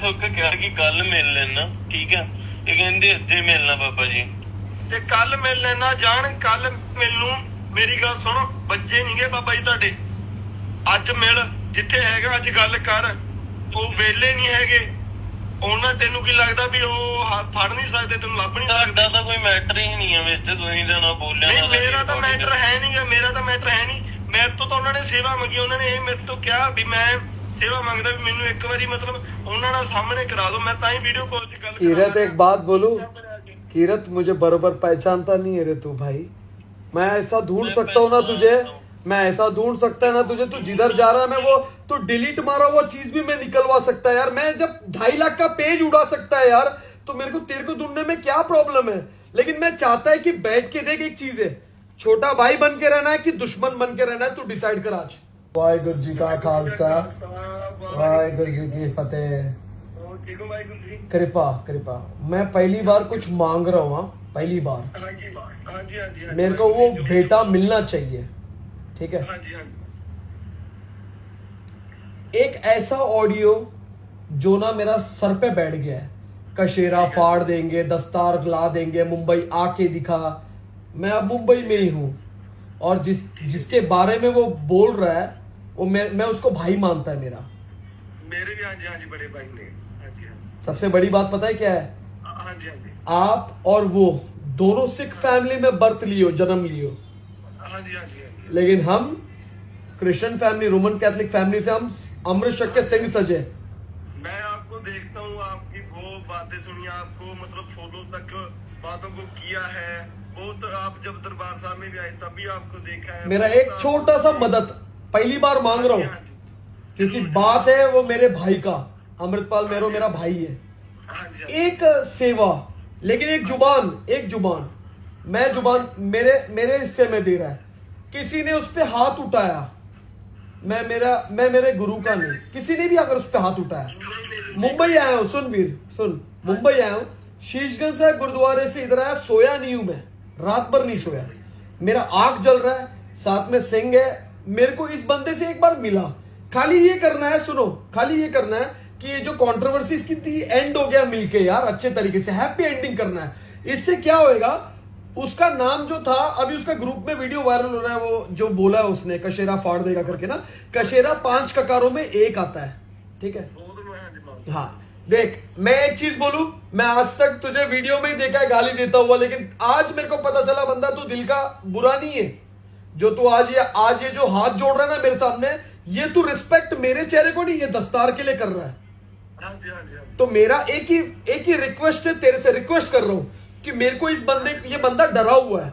ਥੋਕ ਕਿਹਾ ਕਿ ਕੱਲ ਮਿਲ ਲੈਣਾ ਠੀਕ ਆ? ਇਹ ਕਹਿੰਦੇ ਅੱਜ ਹੀ ਮਿਲਣਾ ਬਾਬਾ ਜੀ। ਤੇ ਕੱਲ ਮਿਲ ਲੈਣਾ ਜਾਣ ਕੱਲ ਮੈਨੂੰ ਮੇਰੀ ਗੱਲ ਸੁਣ ਬੱਚੇ ਨਹੀਂਗੇ ਬਾਬਾ ਜੀ ਤੁਹਾਡੇ। ਅੱਜ ਮਿਲ ਜਿੱਥੇ ਹੈਗਾ ਅੱਜ ਗੱਲ ਕਰ। ਉਹ ਵੇਲੇ ਨਹੀਂ ਹੈਗੇ। ਉਹਨਾਂ ਤੈਨੂੰ ਕੀ ਲੱਗਦਾ ਵੀ ਉਹ ਫੜ ਨਹੀਂ ਸਕਦੇ ਤੈਨੂੰ ਲੱਭ ਨਹੀਂ ਸਕਦੇ? ਤਾਂ ਕੋਈ ਮੈਟਰ ਹੀ ਨਹੀਂ ਹੈ ਵਿੱਚ ਤੁਸੀਂ ਤਾਂ ਨਾ ਬੋਲਿਆ ਨਹੀਂ ਮੇਰਾ ਤਾਂ ਮੈਟਰ ਹੈ ਨਹੀਂਗਾ ਮੇਰਾ ਤਾਂ ਮੈਟਰ ਹੈ ਨਹੀਂ ਮੇਰੇ ਤੋਂ ਤਾਂ ਉਹਨਾਂ ਨੇ ਸੇਵਾ ਮੰਗੀ ਉਹਨਾਂ ਨੇ ਇਹ ਮੇਰੇ ਤੋਂ ਕਿਹਾ ਵੀ ਮੈਂ ਸੇਵਾ ਮੰਗਦਾ ਵੀ ਮੈਨੂੰ ਇੱਕ ਵਾਰੀ ਮਤਲਬ ਉਹਨਾਂ ਨਾਲ ਸਾਹਮਣੇ ਕਰਾ ਦਿਓ ਮੈਂ ਤਾਂ ਹੀ ਵੀਡੀਓ ਕਾਲ 'ਚ ਗੱਲ ਕਰਾਂ। कीरत एक बात बोलूं कीरत मुझे बरोबर पहचानता नहीं है रे तू भाई मैं ऐसा ढूंढ सकता हूँ ना तुझे मैं ऐसा ढूंढ सकता है ना तुझे तू जिधर जा रहा है मैं वो तू डिलीट मारा हुआ चीज भी मैं निकलवा सकता है यार मैं जब ढाई लाख का पेज उड़ा सकता है यार तो मेरे को तेरे को ढूंढने में क्या प्रॉब्लम है लेकिन मैं चाहता है कि बैठ के देख एक चीज है छोटा भाई बन के रहना है कि दुश्मन बन के रहना है तू डिसाइड कर आज वाहेगुरु जी का खालसा वाहेगुरु जी की फतेह ਹੋਰ ਠੀਕ ਹੋ ਵਾਹਿਗੁਰੂ ਜੀ कृपा कृपा मैं पहली बार कुछ मांग रहा हूँ हाँ, पहली बार ਹਾਂਜੀ ਹਾਂਜੀ ਹਾਂਜੀ ਹਾਂਜੀ मेरे को वो बेटा मिलना चाहिए ठीक है ਹਾਂਜੀ ਹਾਂਜੀ एक ऐसा ऑडियो जो ना मेरा सर पे बैठ गया है कशेरा फाड़ देंगे दस्तार ला देंगे मुंबई आके दिखा मैं अब मुंबई में ही हूँ और जिस जिसके बारे में वो बोल रहा है वो मैं मैं उसको भाई मानता है मेरा। मेरे भी हाँ जी हाँ जी बड़े भाई ने। हाँ हाँ सबसे बड़ी बात पता है क्या है? हाँ, हाँ जी हाँ जी। आप और वो दोनों सिख फैमिली में बर्थ लियो जन्म लियो। हाँ जी हाँ जी लेकिन हम Christian family Roman Catholic family से हम अमृत शक के सिंह सजे। मैं आपको देखता हूँ आपकी वो बातें सुनिए आपको मतलब फॉलो तक बातों को किया है। बहुत आप जब दरबार साहब में भी आए तब भी आपको देखा है। मेरा एक छोटा सा मदद पहली बार मांग रहा हाँ हूँ क्योंकि बात है वो मेरे भाई का। अमृतपाल मेरो मेरा भाई है। हाँ हाँ एक सेवा लेकिन एक ज़ुबान एक ज़ुबान। मैं ज़ुबान मेरे मेरे हिस्से में दे रहा है। किसी ने उस पर हाथ उठाया। मैं मेरा मैं मेरे गुरु का नहीं। किसी ने भी अगर उस पर हाथ उठाया। मुंबई आया हूँ सुन वीर सुन। मुंबई आया हूँ। शीशगंज साहब गुरुद्वारे से इधर आया सोया नहीं हूँ मैं। रात भर नहीं सोया। मेरा आग जल रहा है साथ में सिंह है। मेरे को इस बंदे से एक बार मिला। खाली ये करना है सुनो खाली ये करना है कि ये जो कंट्रोवर्सी इसकी थी एंड हो गया मिलके यार अच्छे तरीके से। हैप्पी एंडिंग करना है। इससे क्या होएगा? उसका नाम जो था अभी उसका ग्रुप में वीडियो वायरल हो रहा है वो जो बोला है उसने कशेरा फाड़ देगा करके ना। कशेरा पाँच ककारों में एक आता है। ठीक है? हाँ। देख मैं एक चीज़ बोलू मैं आज तक तुझे वीडियो में ही देखा है गाली देता हुआ लेकिन आज मेरे को पता चला बंदा तू दिल का बुरा नहीं है। जो तू आज ये आज ये जो हाथ जोड़ रहा है ना मेरे सामने ये तू रिस्पेक्ट मेरे चेहरे को नहीं ये दस्तार के लिए कर रहा है। हाँ जी हाँ जी हाँ जी। तो मेरा एक ही एक ही रिक्वेस्ट है तेरे से रिक्वेस्ट कर रहा हूँ कि मेरे को इस बंदे ये बंदा डरा हुआ है।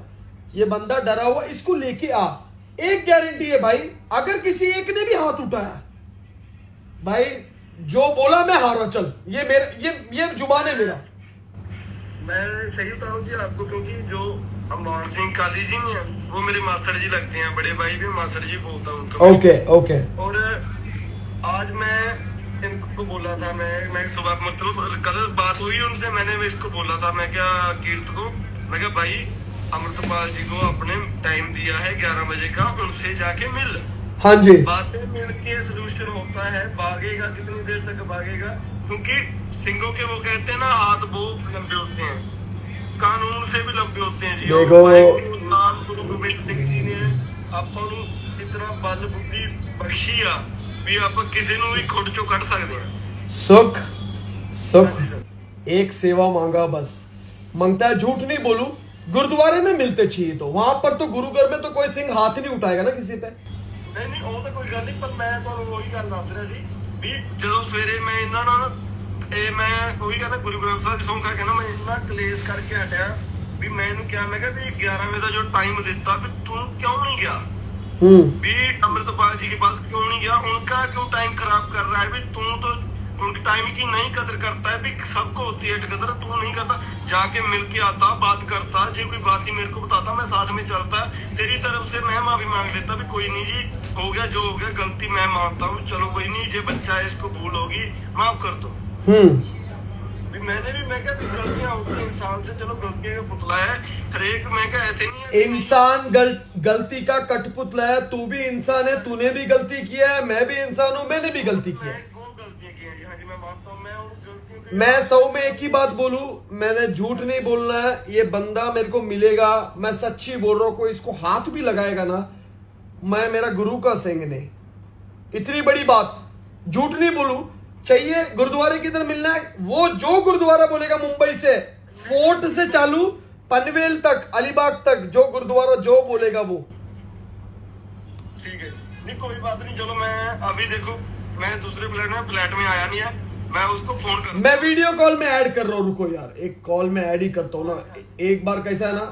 ये बंदा डरा हुआ इसको लेके आ। एक गारंटी है भाई अगर किसी एक ने भी हाथ उठाया भाई जो बोला मैं हारा चल। ये मेरा ये ये ज़ुबान है मेरा। मैं सही बताऊँ जी आपको क्योंकि जो अमान सिंह काली जी है वो मेरे मास्टर जी लगते हैं बड़े भाई भी मास्टर जी बोलता हूँ उनको ओके ओके। और आज मैं इनको बोला था मैं मैं सुबह मतलब कल बात हुई उनसे मैंने इसको बोला था मैं क्या कीर्त को? मैं क्या भाई अमृतपाल जी को अपने टाइम दिया है ग्यारह बजे का उनसे जाके मिल। हाँ जी बातें मिलके सोल्यूशन होता है भागेगा कितनी देर तक भागेगा क्योंकि सिंगों के वो कहते हैं ना हाथ बहुत लंबे होते हैं कानून से भी लंबे होते हैं जी और देखो- भाई नाम गुरु गोबिंद सिंह जी ने ਆਪਾਂ ਨੂੰ ਇਤਨਾ ਬਲ ਬੁੱਧੀ ਬਖਸ਼ੀ ਆ ਵੀ ਆਪਾਂ ਕਿਸੇ ਨੂੰ ਵੀ ਖੁੱਡ ਚੋਂ ਕੱਢ ਸਕਦੇ ਹਾਂ सुख सुख हाँ जी सर। एक सेवा मांगा बस मांगता है झूठ नहीं बोलूं गुरुद्वारे में मिलते चाहिए तो वहां पर तो गुरुघर में तो कोई सिंह हाथ नहीं उठाएगा ना किसी पे ਨਹੀਂ ਨਹੀਂ ਉਹ ਤਾਂ ਕੋਈ ਗੱਲ ਨਹੀਂ ਪਰ ਮੈਂ ਤੁਹਾਨੂੰ ਉਹੀ ਗੱਲ ਦੱਸ ਰਿਹਾ ਸੀ ਵੀ ਜਦੋਂ ਸਵੇਰੇ ਮੈਂ ਇਹਨਾਂ ਨਾਲ ਇਹ ਮੈਂ ਉਹੀ ਕਹਿੰਦਾ ਗੁਰੂ ਗ੍ਰੰਥ ਸਾਹਿਬ ਜੀ ਸੌਂਕਾ ਕਹਿੰਦਾ ਮੈਂ ਇੰਨਾ ਕਲੇਸ਼ ਕਰਕੇ ਹਟਿਆ ਵੀ ਮੈਂ ਇਹਨੂੰ ਕਿਹਾ ਮੈਂ ਕਿਹਾ ਵੀ 11 ਵਜੇ ਦਾ ਜੋ ਟਾਈਮ ਦਿੱਤਾ ਵੀ ਤੂੰ ਕਿਉਂ ਨਹੀਂ ਗਿਆ? ਹੂੰ। ਵੀ ਅੰਮ੍ਰਿਤਪਾਲ ਜੀ ਕੇ ਪਾਸ ਕਿਉਂ ਨਹੀਂ ਗਿਆ? ਉਨ੍ਹਾਂ ਕਿਉਂ ਟਾਈਮ ਖਰਾਬ ਕਰ ਰਹਾ ਹੈ? ਵੀ ਤੂੰ ਤਾਂ उनके टाइम की नहीं कदर करता है भी सबको होती है कदर। तू नहीं करता जाके मिल के आता बात करता जो कोई बात ही मेरे को बताता मैं साथ में चलता। तेरी तरफ़ से मैं माफ़ी मांग लेता भी कोई नहीं जी हो गया जो हो गया गलती मैं मानता हूँ। चलो कोई नहीं ये बच्चा है इसको भूल होगी माफ़ कर दो। हम्म। भी मैंने भी मैं क्या गलतियाँ इंसान से? चलो गलतियों का पुतला है हरेक मैं क्या ऐसे नहीं इंसान गल, गलती का कठपुतला है तू भी इंसान है तूने भी गलती किया है मैं भी इंसान हूँ मैंने भी गलती है। की हैं मैं सौ में एक ही बात बोलू, मैंने झूठ नहीं बोलना है, ये बंदा मेरे को मिलेगा, मैं सच्ची बोल रहा हूँ, कोई इसको हाथ भी लगाएगा ना, मैं मेरा गुरु का सिंह नहीं। इतनी बड़ी बात, झूठ नहीं बोलू, चाहिए गुरुद्वारे की तरह मिलना है, वो जो गुरुद्वारा बोलेगा मुंबई से, फोर्ट से चालू, पनवेल तक, अलीबाग तक, जो गुरुद्वारा जो बोलेगा वो। ठीक है नहीं, कोई बात नहीं, चलो मैं अभी देखो, मैं दूसरे फ्लैट में फ्लैट में आया नहीं है। मैं उसको फ़ोन कर मैं वीडियो कॉल में ऐड कर रहा हूँ, रुको यार। एक कॉल में ऐड ही करता हूँ ना। एक बार कैसा है ना,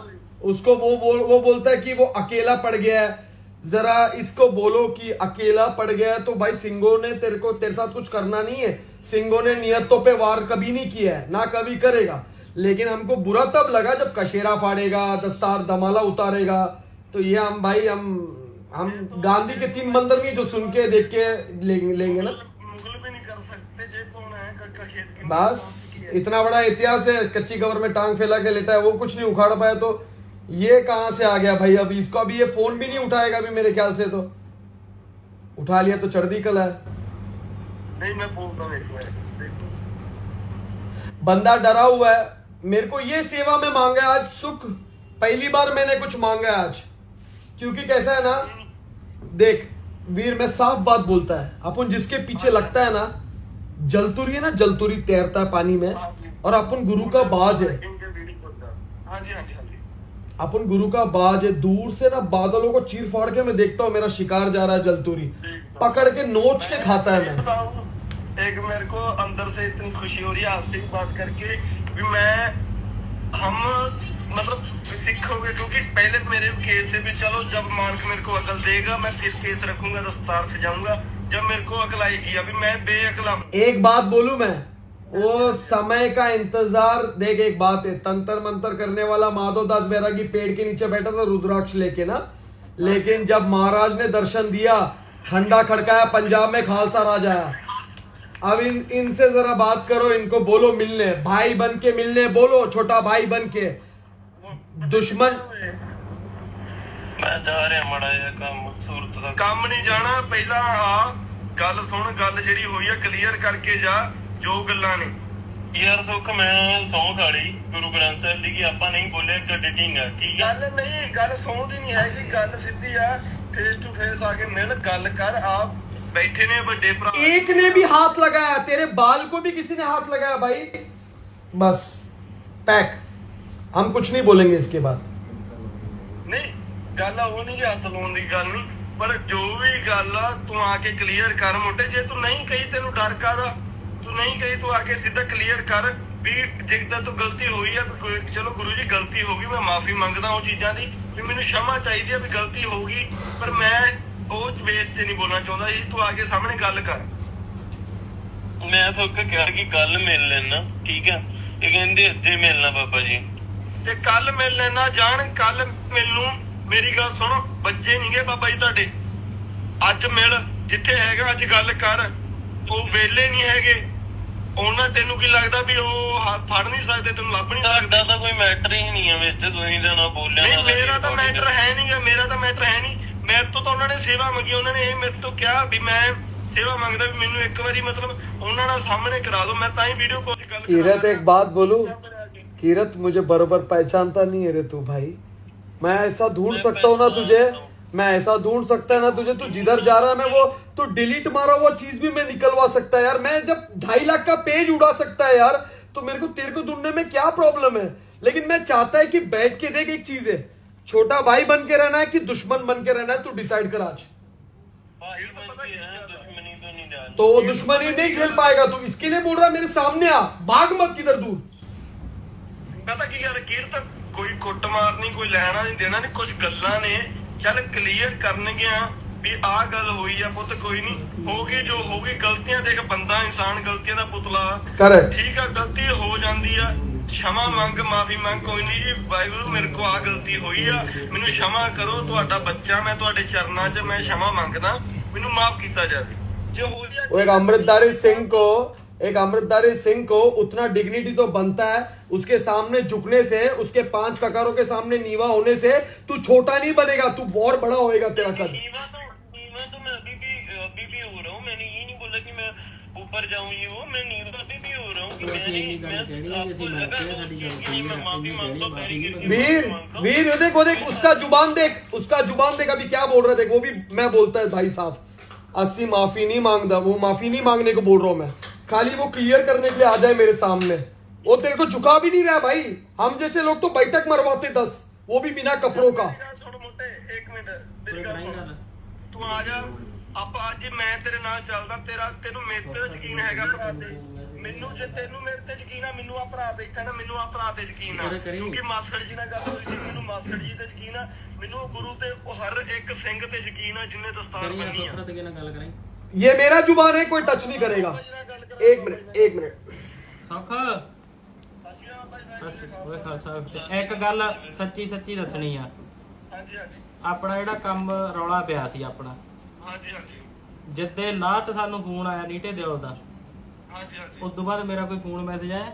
उसको वो बोल, वो बोलता है कि वो अकेला पड़ गया है। जरा इसको बोलो कि अकेला पड़ गया है तो भाई सिंगो ने तेरे को, तेरे साथ कुछ करना नहीं है। सिंगो ने नियतों पे वार कभी नहीं किया है, ना कभी करेगा। लेकिन हमको बुरा तब लगा जब कशेरा फाड़ेगा, दस्तार दमाला उतारेगा। तो ये हम भाई, हम हम गांधी के तीन मंदिर नहीं जो सुन के, देख के लेंगे ना मुगल भी नहीं कर सकते जे कौन है कक्का खेत के बस इतना बड़ा इतिहास है कच्ची कवर में टांग फैला के लेटा है वो कुछ नहीं उखाड़ पाया तो ये कहाँ से आ गया भाई? अभी इसको अभी ये फ़ोन भी नहीं उठाएगा अभी मेरे ख्याल से तो। उठा लिया तो चढ़दी कल। है नहीं मैं बोलता हूँ बंदा डरा हुआ है। मेरे को ये सेवा में मांगा आज सुख। पहली बार मैंने कुछ मांगा आज। क्योंकि कैसा है ना देख वीर मैं साफ़ बात बोलता है। अपन जिसके पीछे लगता है ना जलतुरी है ना जलतुरी तैरता है पानी में और अपन गुरु का बाज है। हाँ हाँ हाँ अपन गुरु का बाज है दूर से ना बादलों को चीर फाड़ के मैं देखता हूँ मेरा शिकार जा रहा है जलतुरी। पकड़ के नोच के खाता है मैं। एक मेरे को अंदर से इतनी खुशी हो रही है आपसे बात करके भी मैं हम मतलब सिख हो गए क्योंकि पहले मेरे केस से भी चलो जब मार्क मेरे को अकल देगा मैं फिर केस रखूँगा दस्तार से जाऊँगा जब मेरे को अकल आएगी अभी मैं बेअकला एक बात बोलू मैं? वो समय का इंतज़ार देख एक बात है तंत्र मंत्र करने वाला माधव दास बैरागी पेड़ के नीचे बैठा था रुद्राक्ष लेके ना? लेकिन जब महाराज ने दर्शन दिया ठंडा खड़काया पंजाब में खालसा राज आया। अब इन इनसे जरा बात करो इनको बोलो मिलने। भाई बन के मिलने बोलो छोटा भाई बन के। दुश्मन ਮੈਂ ਜਾ ਰਿਹਾ ਮੜਾ ਜਿਹਾ ਕੰਮ ਸੂਰਤ ਦਾ ਕੰਮ ਨਹੀਂ ਜਾਣਾ ਪਹਿਲਾਂ ਆ ਗੱਲ ਸੁਣ ਗੱਲ ਜਿਹੜੀ ਹੋਈ ਆ ਕਲੀਅਰ ਕਰਕੇ ਜਾ ਜੋ ਗੱਲਾਂ ਨੇ ਯਾਰ ਸੁੱਖ ਮੈਂ ਸੌਂ ਖਾਲੀ ਗੁਰੂ ਗ੍ਰੰਥ ਸਾਹਿਬ ਦੀ ਕਿ ਆਪਾਂ ਨਹੀਂ ਬੋਲੇ ਕਿ ਐਡੀਟਿੰਗ ਆ ਠੀਕ ਆ ਗੱਲ ਨਹੀਂ ਗੱਲ ਸੌਂਦੀ ਨਹੀਂ ਹੈਗੀ ਗੱਲ ਸਿੱਧੀ ਆ ਫੇਸ ਟੂ ਫੇਸ ਆ ਕੇ ਮਿਲ ਗੱਲ ਕਰ ਆਪ ਬੈਠੇ ਨੇ ਵੱਡੇ ਭਰਾ एक ने भी हाथ लगाया तेरे बाल को भी किसी ने हाथ लगाया भाई बस पैक हम कुछ नहीं बोलेंगे इसके बाद ਨਹੀਂ ਗੱਲ ਆ ਉਹ ਨਹੀਂ ਕਿ ਹੱਥ ਲਾਉਣ ਦੀ ਗੱਲ ਨਹੀਂ ਪਰ ਜੋ ਵੀ ਗੱਲ ਆ ਤੂੰ ਆ ਕੇ ਕਲੀਅਰ ਕਰ ਮੁੰਡੇ ਜੇ ਤੂੰ ਨਹੀਂ ਕਹੀ ਤੈਨੂੰ ਡਰ ਕਾਦਾ ਤੂੰ ਨਹੀਂ ਕਹੀ ਤੂੰ ਆ ਕੇ ਸਿੱਧਾ ਕਲੀਅਰ ਕਰ ਵੀ ਜਿੱਦਾਂ ਤੋਂ ਗਲਤੀ ਹੋਈ ਆ ਕੋਈ ਚਲੋ ਗੁਰੂ ਜੀ ਗਲਤੀ ਹੋ ਗਈ ਮੈਂ ਮਾਫੀ ਮੰਗਦਾ ਉਹ ਚੀਜ਼ਾਂ ਦੀ ਵੀ ਮੈਨੂੰ ਸ਼ਮਾ ਚਾਹੀਦੀ ਆ ਵੀ ਗਲਤੀ ਹੋ ਗਈ ਪਰ ਮੈਂ ਉਹ ਵੇਸ ਤੇ ਨਹੀਂ ਬੋਲਣਾ ਚਾਹੁੰਦਾ ਇਹ ਤੂੰ ਆ ਕੇ ਸਾਹਮਣੇ ਗੱਲ ਕਰ। ਮੈਂ ਥੋਕ ਕਿਹਾ ਕਿ ਕੱਲ ਮਿਲ ਲੈਣਾ ਠੀਕ ਆ? ਇਹ ਕਹਿੰਦੇ ਅੱਜੇ ਮਿਲਣਾ ਬਾਬਾ ਜੀ। ਤੇ ਕੱਲ ਮਿਲ ਲੈਣਾ ਜਾਣ ਕੱਲ ਮੈਨੂੰ ਮੇਰੀ ਗੱਲ ਸੁਣੋ ਬੱਚੇ ਨਹੀਂਗੇ ਬਾਬਾ ਜੀ ਤੁਹਾਡੇ ਅੱਜ ਮਿਲ ਜਿੱਥੇ ਹੈਗਾ ਅੱਜ ਗੱਲ ਕਰ ਉਹ ਵੇਲੇ ਨਹੀਂ ਹੈਗੇ ਉਹਨਾਂ ਤੈਨੂੰ ਕੀ ਲੱਗਦਾ ਵੀ ਉਹ ਹੱਥ ਫੜ ਨਹੀਂ ਸਕਦੇ ਤੈਨੂੰ ਲੱਭ ਨਹੀਂ ਸਕਦੇ ਸਾਡਾ ਤਾਂ ਕੋਈ ਮੈਟਰ ਹੀ ਨਹੀਂ ਹੈ ਵਿੱਚ ਤੁਸੀਂ ਤਾਂ ਨਾ ਬੋਲਿਆ ਨਹੀਂ ਨਾ ਮੇਰਾ ਤਾਂ body ਮੈਟਰ ਦਾ। ਹੈ ਨਹੀਂਗਾ ਮੇਰਾ ਤਾਂ ਮੈਟਰ ਹੈ ਨਹੀਂ ਮੇਰੇ ਤੋਂ ਤਾਂ ਉਹਨਾਂ ਨੇ ਸੇਵਾ ਮੰਗੀ ਉਹਨਾਂ ਨੇ ਇਹ ਮੇਰੇ ਤੋਂ ਕਿਹਾ ਵੀ ਮੈਂ ਸੇਵਾ ਮੰਗਦਾ ਵੀ ਮੈਨੂੰ ਇੱਕ ਵਾਰੀ ਮਤਲਬ ਉਹਨਾਂ ਨਾਲ ਸਾਹਮਣੇ ਕਰਾ ਦਿਓ ਮੈਂ ਤਾਂ ਹੀ ਵੀਡੀਓ ਕਾਲ 'ਤੇ ਗੱਲ कीरत एक बात बोलूं कीरत मुझे बरोबर पहचानता नहीं है रे तू भाई मैं ऐसा ढूंढ सकता हूँ ना तुझे। मैं ऐसा ढूंढ सकता है ना तुझे। तू जिधर जा रहा है, मैं वो, तू डिलीट मारा हुआ चीज़ भी मैं निकलवा सकता है यार। मैं जब ढाई लाख का पेज उड़ा सकता है यार तो मेरे को, तेरे को ढूँढने में क्या प्रॉब्लम है? लेकिन मैं चाहता है कि बैठ के देख एक चीज़ है। छोटा भाई बन के रहना है कि दुश्मन बन के रहना है, तू डिसाइड कर आज। तो दुश्मन ही नहीं झेल पाएगा तू। इसके लिए बोल रहा मेरे सामने आ। भाग मत किधर दूर। पता कि यार कीर्तन ਕੋਈ ਕੁੱਟ ਮਾਰਨੀ ਕੋਈ ਲੈਣਾ ਨਹੀਂ ਦੇਣਾ ਨਹੀਂ ਕੁਝ ਗੱਲਾਂ ਨੇ ਚੱਲ ਕਲੀਅਰ ਕਰਨਗੀਆਂ ਵੀ ਆਹ ਗੱਲ ਹੋਈ ਆ ਪੁੱਤ ਕੋਈ ਨਹੀਂ ਹੋ ਗਈ ਜੋ ਹੋ ਗਈ ਗਲਤੀਆਂ ਦੇਖ ਬੰਦਾ ਇਨਸਾਨ ਗਲਤੀਆਂ ਦਾ ਪੁਤਲਾ करेक्ट ਠੀਕ ਆ ਗਲਤੀ ਹੋ ਜਾਂਦੀ ਆ क्षमा ਮੰਗ ਮਾਫੀ ਮੰਗ ਕੋਈ ਨਹੀਂ ਜੀ ਵਾਹਿਗੁਰੂ ਮੇਰੇ ਕੋ ਆ ਗਲਤੀ ਹੋਈ ਆ ਮੈਨੂੰ क्षमा ਕਰੋ ਤੁਹਾਡਾ ਬੱਚਾ ਮੈਂ ਤੁਹਾਡੇ ਚਰਨਾਂ 'ਚ ਮੈਂ क्षमा ਮੰਗਦਾ ਮੈਨੂੰ ਮਾਫ ਕੀਤਾ ਜਾਵੇ ਜੇ ਹੋ ਗਿਆ वो एक अमृतधारी सिंह को एक अमृतधारी सिंह को उतना डिग्निटी तो बनता है उसके सामने झुकने से उसके पाँच ककारों के सामने नीवा होने से तू छोटा नहीं बनेगा तू और बड़ा होएगा तेरा कद। ऊपर वीर वीर देखो देख उसका ज़ुबान देख उसका ज़ुबान देख अभी क्या बोल रहा देख वो भी मैं बोलता है भाई साहब अस्सी माफ़ी नहीं माँगता वो माफ़ी नहीं मांगने को बोल रहा हूँ मैं। खाली वो क्लियर करने के लिए आ जाए मेरे सामने। वो तेरे को झुका भी नहीं रहा भाई हम जैसे लोग तो बैठक मरवाते दस वो भी बिना कपड़ों का ਮੇਰੀ ਗੱਲ ਸੁਣ ਮੋਟੇ ਇੱਕ ਮਿੰਟ ਮੇਰੀ ਪੂਰੇ ਗੱਲ ਕਰਾਈ ਸੁਣ ਗੱਲ ਤੂੰ ਆ ਜਾ ਆਪਾਂ ਅੱਜ ਮੈਂ ਤੇਰੇ ਨਾਲ ਚੱਲਦਾ ਤੇਰਾ ਤੈਨੂੰ ਮੇਰੇ ਤੇ ਯਕੀਨ ਹੈਗਾ ਭਰਾ ਤੇ ਮੈਨੂੰ ਜੇ ਤੈਨੂੰ ਮੇਰੇ ਤੇ ਯਕੀਨ ਆ ਮੈਨੂੰ ਆ ਭਰਾ ਬੈਠਾ ਨਾ ਮੈਨੂੰ ਆ ਭਰਾ ਤੇ ਯਕੀਨ ਆ ਪੂਰੇ ਕਰੀ। ਕਿਉਂਕਿ ਮਾਸੜ ਜੀ ਨਾਲ ਗੱਲ ਹੋਈ ਸੀ ਮੈਨੂੰ ਮਾਸੜ ਜੀ ਤੇ ਯਕੀਨ ਆ ਮੈਨੂੰ ਗੁਰੂ ਤੇ ਉਹ ਹਰ ਇੱਕ ਸਿੰਘ ਤੇ ਯਕੀਨ ਆ ਜਿੰਨੇ ਦਸਤਾਰ ਕਰੀ ਬੰਨੀ ਆ ਸਫਰਤ ਕੇ ਨਾਲ ਗੱਲ ਕਰਾਈ ये मेरा जुबान है कोई टच नहीं करेगा एक मिनट एक मिनट ਸੌਖ ਬਸ ਖਾਲਸਾ ਇੱਕ ਗੱਲ ਸੱਚੀ ਸੱਚੀ ਦੱਸਣੀ ਆ। ਹਾਂਜੀ ਹਾਂਜੀ। ਆਪਣਾ ਜਿਹੜਾ ਕੰਮ ਰੌਲਾ ਪਿਆ ਸੀ ਆਪਣਾ। ਹਾਂਜੀ ਹਾਂਜੀ। ਜਿੱਦੇ ਲਾਟ ਸਾਨੂੰ ਫੋਨ ਆਇਆ ਨੀਟੇ ਦਿਓ ਦਾ ਹਾਂਜੀ ਹਾਂਜੀ। ਉਸ ਤੋਂ ਬਾਅਦ ਮੇਰਾ ਕੋਈ ਫੋਨ ਮੈਸੇਜ ਆਇਆ?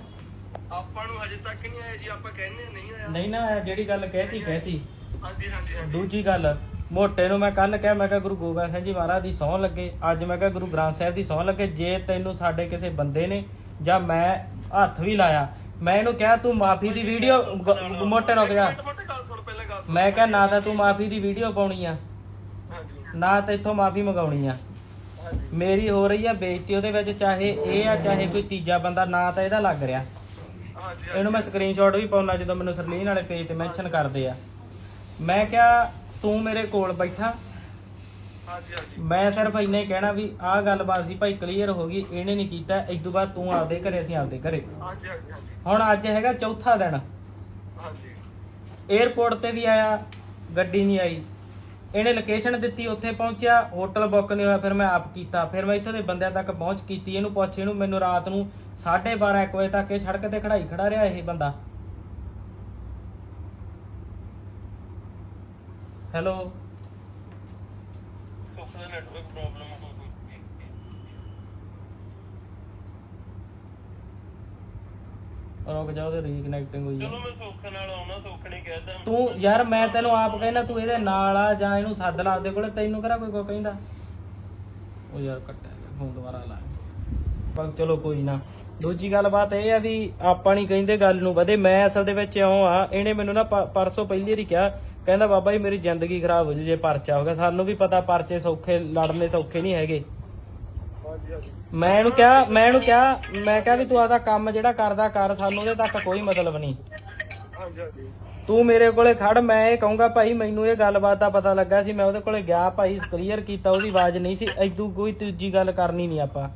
ਆਪਾਂ ਨੂੰ ਹਜੇ ਤੱਕ ਨਹੀਂ ਆਇਆ ਜੀ ਆਪਾਂ ਕਹਿੰਦੇ ਨਹੀਂ ਆਇਆ। ਨਹੀਂ ਨਾ ਆਇਆ, ਜਿਹੜੀ ਗੱਲ ਕਹਿਤੀ ਕਹਿਤੀ। ਹਾਂਜੀ ਹਾਂਜੀ ਹਾਂਜੀ। ਦੂਜੀ ਗੱਲ ਮੋਟੇ ਨੂੰ ਮੈਂ ਕੱਲ ਕਿਹਾ ਮੈਂ ਕਿਹਾ ਗੁਰੂ ਗੋਬਿੰਦ ਸਿੰਘ ਜੀ ਮਹਾਰਾਜ ਦੀ ਸਹੁੰ ਲੱਗੇ। ਅੱਜ ਮੈਂ ਕਿਹਾ ਗੁਰੂ ਗ੍ਰੰਥ ਸਾਹਿਬ ਦੀ ਸਹੁੰ ਲੱਗੇ ਜੇ ਤੈਨੂੰ ਸਾਡੇ ਕਿਸੇ ਬੰਦੇ ਨੇ ਜਾਂ ਮੈਂ ਹੱਥ ਵੀ ਲਾਇਆ ਮੈਂ ਇਹਨੂੰ ਕਿਹਾ, ਤੂੰ ਮਾਫੀ ਦੀ ਵੀਡੀਓ ਮੋਟੇ ਰੁਕ ਜਾ। ਇੱਕ ਮਿੰਟ ਗੱਲ ਸੁਣ ਪਹਿਲਾਂ ਗੱਲ ਸੁਣ ਮੈਂ ਕਿਹਾ, ਨਾ ਤਾਂ ਤੂੰ ਮਾਫੀ ਦੀ ਵੀਡੀਓ ਪਾਉਣੀ ਆ। ਹਾਂਜੀ ਨਾ ਤਾਂ ਇੱਥੋਂ ਮਾਫੀ ਮੰਗਾਉਣੀ ਆ। ਹਾਂਜੀ ਮੇਰੀ ਹੋ ਰਹੀ ਆ ਬੇਇੱਜ਼ਤੀ ਉਹਦੇ ਵਿੱਚ, ਚਾਹੇ ਇਹ ਆ, ਚਾਹੇ ਕੋਈ ਤੀਜਾ ਬੰਦਾ, ਨਾ ਤਾਂ ਇਹਦਾ ਲੱਗ ਰਿਹਾ। ਹਾਂਜੀ ਇਹਨੂੰ ਮੈਂ ਸਕਰੀਨਸ਼ਾਟ ਵੀ ਪਾਉਣਾ ਜਦੋਂ ਮੈਨੂੰ ਸਰਲੀਨ ਵਾਲੇ ਪੇਜ ਤੇ ਮੈਂਸ਼ਨ ਕਰਦੇ ਆ। ਮੈਂ ਕਿਹਾ, ਤੂੰ ਮੇਰੇ ਕੋਲ ਬੈਠਾ ਹਾਂਜੀ ਹਾਂਜੀ ਮੈਂ ਸਿਰਫ ਇੰਨਾ ਹੀ ਕਹਿਣਾ ਵੀ ਆਹ ਗੱਲਬਾਤ ਸੀ ਭਾਈ ਕਲੀਅਰ ਹੋ ਗਈ ਇਹਨੇ ਨਹੀਂ ਕੀਤਾ ਇਦੋਂ ਬਾਅਦ ਤੂੰ ਆਪਦੇ ਘਰੇ ਅਸੀਂ ਆਪਦੇ ਘਰੇ। ਹਾਂਜੀ ਹਾਂਜੀ ਹਾਂਜੀ। ਹੁਣ ਅੱਜ ਹੈਗਾ ਚੌਥਾ ਦਿਨ। ਹਾਂਜੀ। 에어ਪੋਰਟ ਤੇ ਵੀ ਆਇਆ ਗੱਡੀ ਨਹੀਂ ਆਈ। ਇਹਨੇ ਲੋਕੇਸ਼ਨ ਦਿੱਤੀ ਉੱਥੇ ਪਹੁੰਚਿਆ ਹੋਟਲ ਬੁੱਕ ਨਹੀਂ ਹੋਇਆ ਫਿਰ ਮੈਂ ਆਪ ਕੀਤਾ। ਫਿਰ ਮੈਂ ਇੱਥੋਂ ਦੇ ਬੰਦਿਆਂ ਤੱਕ ਪਹੁੰਚ ਕੀਤੀ ਇਹਨੂੰ ਪੁੱਛ ਇਹਨੂੰ ਮੈਨੂੰ ਰਾਤ ਨੂੰ 12:30 1 ਵਜੇ ਤੱਕ ਇਹ ਸੜਕ ਤੇ ਖੜਾਈ ਖੜਾ ਰਿਹਾ ਇਹ ਬੰਦਾ। ਹੈਲੋ ਨੈਟਵਰਕ ਪ੍ਰੋਬਲਮ ਹੋ ਗਈ ਰੁਕ ਜਾ ਉਹਦੇ ਰੀਕਨੈਕਟਿੰਗ ਹੋਈ ਆ। ਚਲੋ ਮੈਂ ਸੁੱਖ ਨਾਲ ਆਉਣਾ ਸੁੱਖ ਨੇ ਕਹਿਤਾ ਤੂੰ ਯਾਰ ਮੈਂ ਤੈਨੂੰ ਆਪ ਕਹਿੰਦਾ ਤੂੰ ਇਹਦੇ ਨਾਲ ਆ ਜਾਂ ਇਹਨੂੰ ਸੱਦ ਲਾ ਆਪਦੇ ਕੋਲੇ ਤੈਨੂੰ ਕਿਹੜਾ ਕੋਈ ਕੋ ਕਹਿੰਦਾ? ਉਹ ਯਾਰ ਕੱਟਿਆ ਗਿਆ ਫੋਨ ਦੁਬਾਰਾ ਲਾ। ਪਰ ਚਲੋ ਕੋਈ ਨਾ। ਦੂਜੀ ਗੱਲ ਬਾਤ ਇਹ ਆ ਵੀ ਆਪਾਂ ਨਹੀਂ ਕਹਿੰਦੇ ਗੱਲ ਨੂੰ ਵਧੇ ਮੈਂ ਅਸਲ ਦੇ ਵਿੱਚ ਇਉਂ ਆ ਇਹਨੇ ਮੈਨੂੰ ਨਾ ਪ- ਪਰਸੋਂ ਪਹਿਲੀ ਵਾਰੀ ਕਿਹਾ ਕਹਿੰਦਾ ਬਾਬਾ ਜੀ ਮੇਰੀ ਜ਼ਿੰਦਗੀ ਖਰਾਬ ਹੋ ਜੂ ਜੇ ਪਰਚਾ ਹੋ ਗਿਆ। ਸਾਨੂੰ ਵੀ ਪਤਾ ਪਰਚੇ ਸੌਖੇ ਲੜਨੇ ਸੌਖੇ ਨਹੀਂ ਹੈਗੇ। ਮੈਂ ਇਹਨੂੰ ਕਿਹਾ ਮੈਂ ਇਹਨੂੰ ਕਿਹਾ ਮੈਂ ਕਿਹਾ ਵੀ ਤੂੰ ਆਦਾ ਕੰਮ ਜਿਹੜਾ ਕਰਦਾ ਕਰ ਸਾਨੂੰ ਉਹਦੇ ਤੱਕ ਕੋਈ ਮਤਲਬ ਨਹੀਂ। ਤੂੰ ਮੇਰੇ ਕੋਲੇ ਖੜ ਮੈਂ ਇਹ ਕਹੂੰਗਾ ਭਾਈ ਮੈਨੂੰ ਇਹ ਗੱਲਬਾਤ ਦਾ ਪਤਾ ਲੱਗਾ ਸੀ ਮੈਂ ਉਹਦੇ ਕੋਲੇ ਗਿਆ ਭਾਈ ਕਲੀਅਰ ਕੀਤਾ ਉਹਦੀ ਆਵਾਜ਼ ਨਹੀਂ ਸੀ ਐਦੂ ਕੋਈ ਤੀਜੀ ਗੱਲ ਕਰਨੀ ਨਹੀਂ ਆਪਾਂ।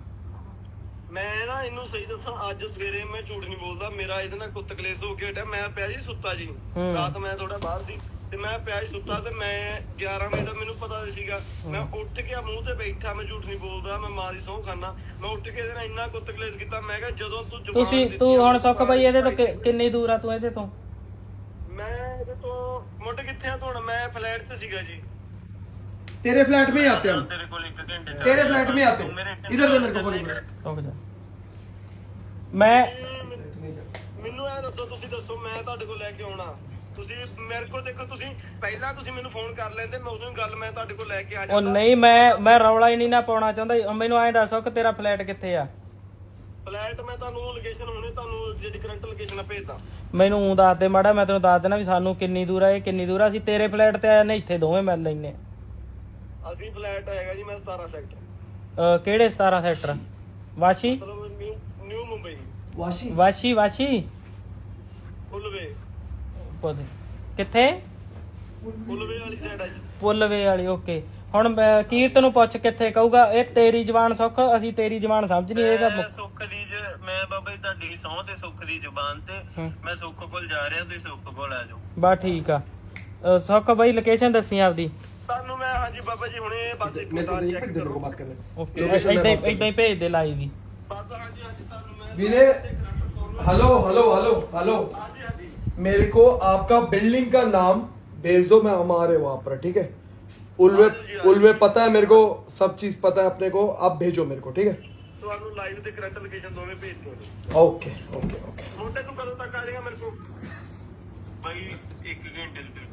ਮੈਂ ਨਾ ਇਹਨੂੰ ਸਹੀ ਦੱਸਾਂ ਅੱਜ ਸਵੇਰੇ ਮੈਂ ਝੂਠ ਨਹੀਂ ਬੋਲਦਾ ਮੇਰਾ ਇਹਦੇ ਨਾਲ ਕੁੱਤ ਕਲੇਸ਼ ਹੋ ਕੇ ਹਟਿਆ ਮੈਂ ਪਿਆ ਜੀ ਸੁੱਤਾ ਜੀ। ਰਾਤ ਮੈਂ ਥੋੜਾ ਬਾਹਰ ਸੀ। ਤੇ ਮੈਂ ਪਿਆ ਜੀ ਸੁੱਤਾ ਤੇ ਮੈਂ 11 ਵਜੇ ਦਾ ਮੈਨੂੰ ਪਤਾ ਸੀਗਾ ਮੈਂ ਉੱਠ ਕੇ ਮੂੰਹ ਤੇ ਬੈਠਾ ਮੈਂ ਝੂਠ ਨਹੀਂ ਬੋਲਦਾ ਮੈਂ ਮਾਂ ਦੀ ਸਹੁੰ ਖਾਨਾ ਮੈਂ ਉੱਠ ਕੇ ਇਹਦੇ ਨਾਲ ਇੰਨਾ ਕੁੱਤ ਕਲੇਸ਼ ਕੀਤਾ ਮੈਂ ਕਿਹਾ ਜਦੋਂ ਤੂੰ ਜ਼ੁਬਾਨ ਤੁਸੀਂ ਦਿੱਤੀ ਤੂੰ ਆ, ਹੁਣ ਸੁੱਖ ਬਈ ਇਹਦੇ ਤੋਂ ਕਿ- ਕਿੰਨੀ ਦੂਰ ਆ ਤੂੰ ਇਹਦੇ ਤੋਂ ਮੈਂ ਇਹਦੇ ਤੋਂ ਮੁੱਢ ਕਿੱਥੇ ਆ ਤੂੰ ਹੁਣ ਮੈਂ ਫਲੈਟ ਤੇ ਸੀਗਾ ਜੀ तेरे फ्लैट में ही आते हम ਤੇਰੇ ਕੋਲ ਇੱਕ ਘੰਟੇ ਦਾ तेरे फ्लैट में ही आते इधर दे मेरे को फोन इधर ਰੁਕ ਜਾ ਮੈਂ ਮੈਨੂੰ ਇਹ ਦੱਸੋ ਤੁਸੀਂ ਦੱਸੋ ਮੈਂ ਤੁਹਾਡੇ ਕੋਲ ਲੈ ਕੇ ਆਉਣਾ ਤੁਸੀਂ ਮੇਰੇ ਕੋਲ ਦੇਖੋ ਤੁਸੀਂ ਪਹਿਲਾਂ ਤੁਸੀਂ ਮੈਨੂੰ ਫੋਨ ਕਰ ਲੈਂਦੇ ਮੈਂ ਉਦੋਂ ਹੀ ਗੱਲ ਮੈਂ ਤੁਹਾਡੇ ਕੋਲ ਲੈ ਕੇ ਆ ਉਹ ਜਾਂਦਾ। ਨਹੀਂ ਮੈਂ ਮੈਂ ਰੌਲਾ ਹੀ ਨਹੀਂ ਨਾ ਪਾਉਣਾ ਚਾਹੁੰਦਾ। ਉਹ ਮੈਨੂੰ ਐਂ ਦੱਸੋ ਕਿ ਤੇਰਾ ਫਲੈਟ ਕਿੱਥੇ ਆ? ਫਲੈਟ ਮੈਂ ਤੁਹਾਨੂੰ ਲੋਕੇਸ਼ਨ ਹੁਣੇ ਤੁਹਾਨੂੰ ਜਿਹੜੀ ਕਰੰਟ ਲੋਕੇਸ਼ਨ ਆ ਭੇਜਦਾ। ਮੈਨੂੰ ਊਂ ਦੱਸ ਦੇ ਮਾੜਾ ਮੈਂ ਤੈਨੂੰ ਦੱਸ ਦੇਣਾ ਵੀ ਸਾਨੂੰ ਕਿੰਨੀ ਦੂਰ ਆ ਇਹ ਕਿੰਨੀ ਦੂਰ ਆ। ਅਸੀਂ ਤੇਰੇ ਫਲੈਟ ਤੇ ਆਏ ਨੇ ਇੱਥੇ ਦੋਵੇਂ ਮਿਲ ਲੈਨੇ ਅਸੀਂ ਫਲੈਟ ਹੈਗਾ ਜੀ ਮੈਂ 17 ਸੈਕਟਰ ਅਹ ਕਿਹੜੇ 17 ਸੈਕਟਰ ਵਾਸ਼ੀ? ਮਤਲਬ ਨਿਊ ਨਿਊ ਮੁੰਬਈ वाशी ਵਾਸ਼ੀ ਵਾਸ਼ੀ? ਫੁੱਲਵੇ ਪੁੱਛ। ਕਿੱਥੇ ਫੁੱਲਵੇ ਵਾਲੀ ਸਾਈਡ ਆ ਜੀ ਪੁੱਲਵੇ ਵਾਲੀ ਓਕੇ ਹੁਣ ਮੈਂ ਕੀਰਤ ਨੂੰ ਪੁੱਛ ਕਿੱਥੇ ਕਹੂਗਾ ਇਹ ਤੇਰੀ ਜ਼ਬਾਨ ਸੁੱਖ ਅਸੀਂ ਤੇਰੀ ਜ਼ਬਾਨ ਸਮਝ ਨਹੀਂ ਇਹਦਾ ਮੈਂ ਸੁੱਖ ਦੀ ਜ- ਮੈਂ ਬਾਬਾ ਜੀ ਤੁਹਾਡੀ ਸਹੁੰ ਤੇ ਸੁੱਖ ਦੀ ਜ਼ੁਬਾਨ ਤੇ ਹੂੰ। ਮੈਂ ਸੁੱਖ ਕੋਲ ਜਾ ਰਿਹਾ ਤੁਸੀਂ ਸੁੱਖ ਕੋਲ ਆ ਜਾਓ ਬਾ ਠੀਕ ਆ ਅਹ ਸੁੱਖ ਬਈ ਲੋਕੇਸ਼ਨ ਦੱਸੀ ਆਪਦੀ ਤੁਹਾਨੂੰ ਮੈਂ ਹਾਂਜੀ ਬਾਬਾ ਜੀ ਹੁਣੇ ਬਸ ਇੱਕ मैं ਮਿੰਟ तो नहीं ਚੈੱਕ फिर तेरे ਕਰੋ को बात करने ਓਕੇ Location ਇਦਾਂ ਮੈਂ ਬਾਤ ਇਦਾਂ ਹੀ ਭੇਜ ਦੇ ਲਾਈਵ ਹੀ ਬਸ ਹਾਂਜੀ ਹਾਂਜੀ ਤੁਹਾਨੂੰ ਮੈਂ वीरे हेलो हेलो हेलो हेलो ਹਾਂਜੀ ਹਾਂਜੀ मेरे को आपका बिल्डिंग का नाम भेज दो मैं हमारे वहां पर ठीक है उल्वे हाँ जी, हाँ उल्वे पता है मेरे को सब चीज पता है अपने को आप भेजो मेरे को ठीक है ਤੁਹਾਨੂੰ ਲਾਈਵ ਤੇ ਕਰੰਟ ਲੋਕੇਸ਼ਨ ਦੋਵੇਂ ਭੇਜਦੇ ਹਾਂ ओके ओके ओके ਮੋਟੇ ਤੂੰ ਕਦੋਂ ਤੱਕ ਆ ਜਾਏਗਾ ਮੇਰੇ ਕੋਲ ਬਾਈ ਇੱਕ ਘੰਟੇ ਦੇ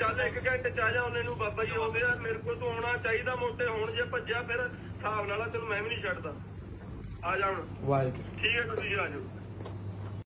ਚੱਲ ਇੱਕ ਘੰਟੇ ਚ ਆ ਜਾ ਉਹਨੇ ਨੂੰ ਬਾਬਾ ਜੀ ਆਉਂਦੇ ਆ ਮੇਰੇ ਕੋਲ ਤੂੰ ਆਉਣਾ ਚਾਹੀਦਾ ਮੋਟੇ ਹੁਣ ਜੇ ਭੱਜਿਆ ਫਿਰ ਹਿਸਾਬ ਨਾਲ ਆ, ਤੈਨੂੰ ਮੈਂ ਵੀ ਨਹੀਂ ਛੱਡਦਾ ਆ ਜਾਣ ਵਾਹਿਗੁਰੂ ਠੀਕ ਹੈ ਤੁਸੀਂ ਆ ਜਾਓ